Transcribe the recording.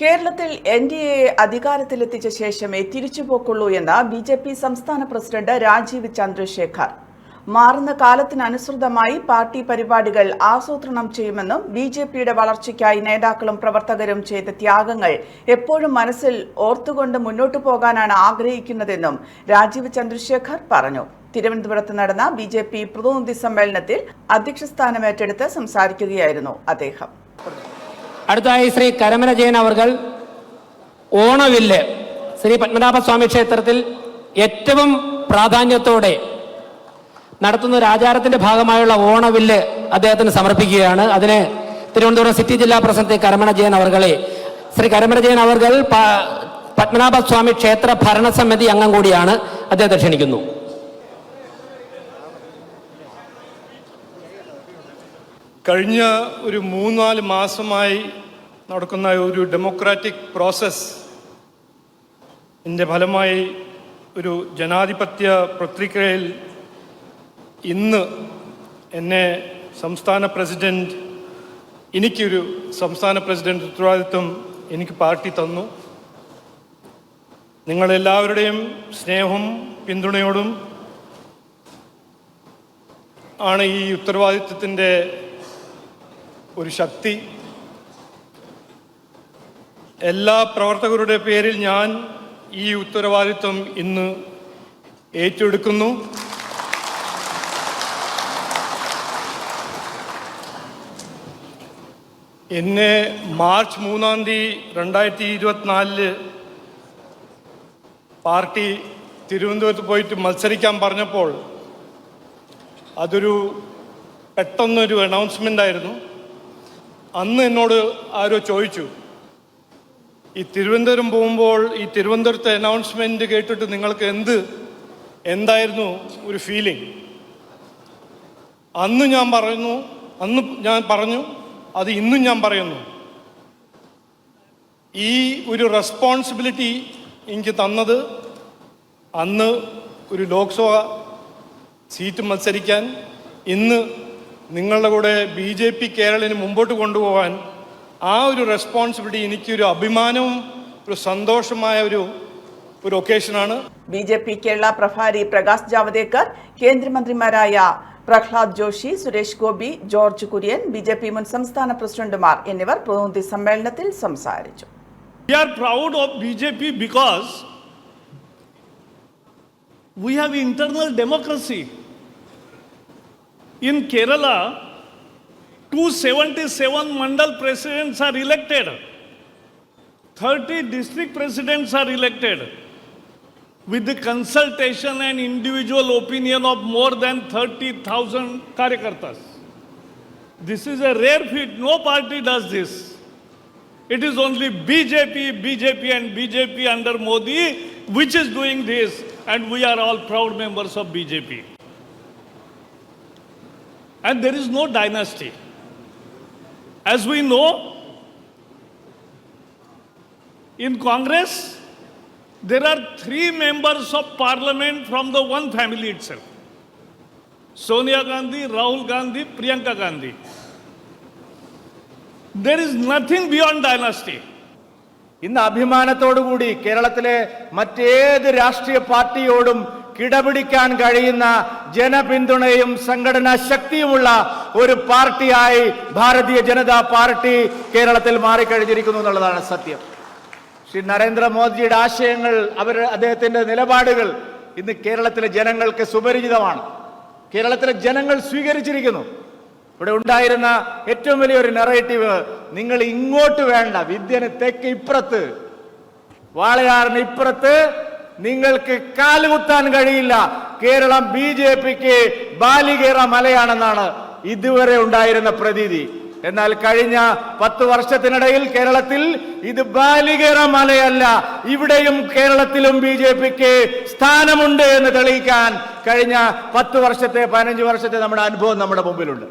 കേരളത്തിൽ N D A അധികാരത്തിലെത്തിച്ച ശേഷമേ തിരിച്ചുപോക്കുള്ളൂ എന്ന് ബി ജെ പി സംസ്ഥാന പ്രസിഡന്റ് രാജീവ് ചന്ദ്രശേഖർ. മാറുന്ന കാലത്തിനനുസൃതമായി പാർട്ടി പരിപാടികൾ ആസൂത്രണം ചെയ്യുമെന്നും ബി ജെ പിയുടെ വളർച്ചയ്ക്കായി നേതാക്കളും പ്രവർത്തകരും ചെയ്ത ത്യാഗങ്ങൾ എപ്പോഴും മനസ്സിൽ ഓർത്തുകൊണ്ട് മുന്നോട്ടു പോകാനാണ് ആഗ്രഹിക്കുന്നതെന്നും രാജീവ് ചന്ദ്രശേഖർ പറഞ്ഞു. തിരുവനന്തപുരത്ത് നടന്ന ബി ജെ പി പ്രതിനിധി സമ്മേളനത്തിൽ അധ്യക്ഷസ്ഥാനം ഏറ്റെടുത്ത് സംസാരിക്കുകയായിരുന്നു അദ്ദേഹം. അടുത്തതായി ശ്രീ കരമന ജയൻ അവർകൾ ഓണവില്ല് ശ്രീ പത്മനാഭസ്വാമി ക്ഷേത്രത്തിൽ ഏറ്റവും പ്രാധാന്യത്തോടെ നടത്തുന്ന ഒരു ആചാരത്തിന്റെ ഭാഗമായുള്ള ഓണവില്ല് അദ്ദേഹത്തിന് സമർപ്പിക്കുകയാണ്. അതിന് തിരുവനന്തപുരം സിറ്റി ജില്ലാ പ്രസിഡന്റ് കരമണ ജയൻ അവർകളെ ശ്രീ കരമണ ജയൻ അവർകൾ പത്മനാഭസ്വാമി ക്ഷേത്ര ഭരണസമിതി അംഗം കൂടിയാണ്. അദ്ദേഹത്തെ ക്ഷണിക്കുന്നു. കഴിഞ്ഞ ഒരു മൂന്നാൽ മാസമായി നടക്കുന്ന ഒരു ഡെമോക്രാറ്റിക് പ്രോസസ് ഇതിന്റെ ഫലമായി ഒരു ജനാധിപത്യ പ്രക്രിയയിൽ ഇന്ന് എന്നെ സംസ്ഥാന പ്രസിഡന്റ് എനിക്കൊരു സംസ്ഥാന പ്രസിഡന്റ് ഉത്തരവാദിത്വം എനിക്ക് പാർട്ടി തന്നു. നിങ്ങളെല്ലാവരുടെയും സ്നേഹവും പിന്തുണയോടും ആണ് ഈ ഉത്തരവാദിത്വത്തിന്റെ ഒരു ശക്തി. എല്ലാ പ്രവർത്തകരുടെ പേരിൽ ഞാൻ ഈ ഉത്തരവാദിത്വം ഇന്ന് ഏറ്റെടുക്കുന്നു. എന്നെ മാർച്ച് മൂന്നാം തീയതി രണ്ടായിരത്തി ഇരുപത്തിനാലിൽ പാർട്ടി തിരുവനന്തപുരത്ത് പോയിട്ട് മത്സരിക്കാൻ പറഞ്ഞപ്പോൾ അതൊരു പെട്ടെന്നൊരു അനൗൺസ്മെന്റ് ആയിരുന്നു. അന്ന് എന്നോട് ആരോ ചോദിച്ചു ഈ തിരുവനന്തപുരം പോകുമ്പോൾ ഈ തിരുവനന്തപുരത്തെ അനൗൺസ്മെന്റ് കേട്ടിട്ട് നിങ്ങൾക്ക് എന്ത് എന്തായിരുന്നു ഒരു ഫീലിംഗ് അന്ന് ഞാൻ പറയുന്നു അന്ന് ഞാൻ പറഞ്ഞു അത് ഇന്നും ഞാൻ പറയുന്നു. ഈ ഒരു റെസ്പോൺസിബിലിറ്റി എനിക്ക് തന്നത് അന്ന് ഒരു ലോക്സഭ സീറ്റ് മത്സരിക്കാൻ ഇന്ന് നിങ്ങളുടെ കൂടെ ബി ജെ പി കേരളിന് മുമ്പോട്ട് കൊണ്ടുപോകാൻ ആ ഒരു റെസ്പോൺസിബിലിറ്റി എനിക്കൊരു അഭിമാനവും ഒരു സന്തോഷമായ ഒരു ഒരു ഒക്കേഷനാണ് ബി ജെ പി കേരള പ്രഭാരി പ്രകാശ് ജാവദേക്കർ കേന്ദ്രമന്ത്രിമാരായ Pralhad Joshi Suresh Gopi George Kurian B J P മുൻ സംസ്ഥാന പ്രസിഡന്റുമാർ എന്നിവർ പ്രതിനിധി സമ്മേളനത്തിൽ സംസാരിച്ചു we are proud of B J P because we have internal democracy. In Kerala, 277 mandal presidents are elected, 30 district presidents are elected with the consultation and individual opinion of more than 30,000 karyakartas. This is a rare feat. No party does this. It is only BJP, BJP, and BJP under Modi which is doing this, and we are all proud members of BJP And there is no dynasty. As we know, in Congress, there are three members of parliament from the one family itself Sonia Gandhi, Rahul Gandhi, Priyanka Gandhi. There is nothing beyond dynasty. ഇന്ന് അഭിമാനത്തോടുകൂടി കേരളത്തിലെ മറ്റേത് രാഷ്ട്രീയ പാർട്ടിയോടും കിടപിടിക്കാൻ കഴിയുന്ന ജനപിന്തുണയും സംഘടനാ ശക്തിയുമുള്ള ഒരു പാർട്ടിയായി Bharatiya Janata party കേരളത്തിൽ മാറിക്കഴിഞ്ഞിരിക്കുന്നു എന്നുള്ളതാണ് സത്യം. ശ്രീ നരേന്ദ്രമോദിജിയുടെ ആശയങ്ങൾ അവർ അദ്ദേഹത്തിന്റെ നിലപാടുകൾ ഇന്ന് കേരളത്തിലെ ജനങ്ങൾക്ക് സുപരിചിതമാണ്. കേരളത്തിലെ ജനങ്ങൾ സ്വീകരിച്ചിരിക്കുന്നു. ഇവിടെ ഉണ്ടായിരുന്ന ഏറ്റവും വലിയൊരു നെറേറ്റീവ് നിങ്ങൾ ഇങ്ങോട്ട് വേണ്ട വിദ്യന് തെക്ക് ഇപ്പുറത്ത് വാളയാറിന് ഇപ്പുറത്ത് നിങ്ങൾക്ക് കാലുകുത്താൻ കഴിയില്ല. കേരളം ബി ജെ പിക്ക് ബാലികേറ മലയാണെന്നാണ് ഇതുവരെ ഉണ്ടായിരുന്ന പ്രതീതി. എന്നാൽ കഴിഞ്ഞ പത്ത് വർഷത്തിനിടയിൽ കേരളത്തിൽ ഇത് ബാലികേറ മലയല്ല ഇവിടെയും കേരളത്തിലും ബി ജെ പിക്ക് സ്ഥാനമുണ്ട് എന്ന് തെളിയിക്കാൻ കഴിഞ്ഞ പത്ത് വർഷത്തെ പതിനഞ്ച് വർഷത്തെ നമ്മുടെ അനുഭവം നമ്മുടെ മുമ്പിലുണ്ട്.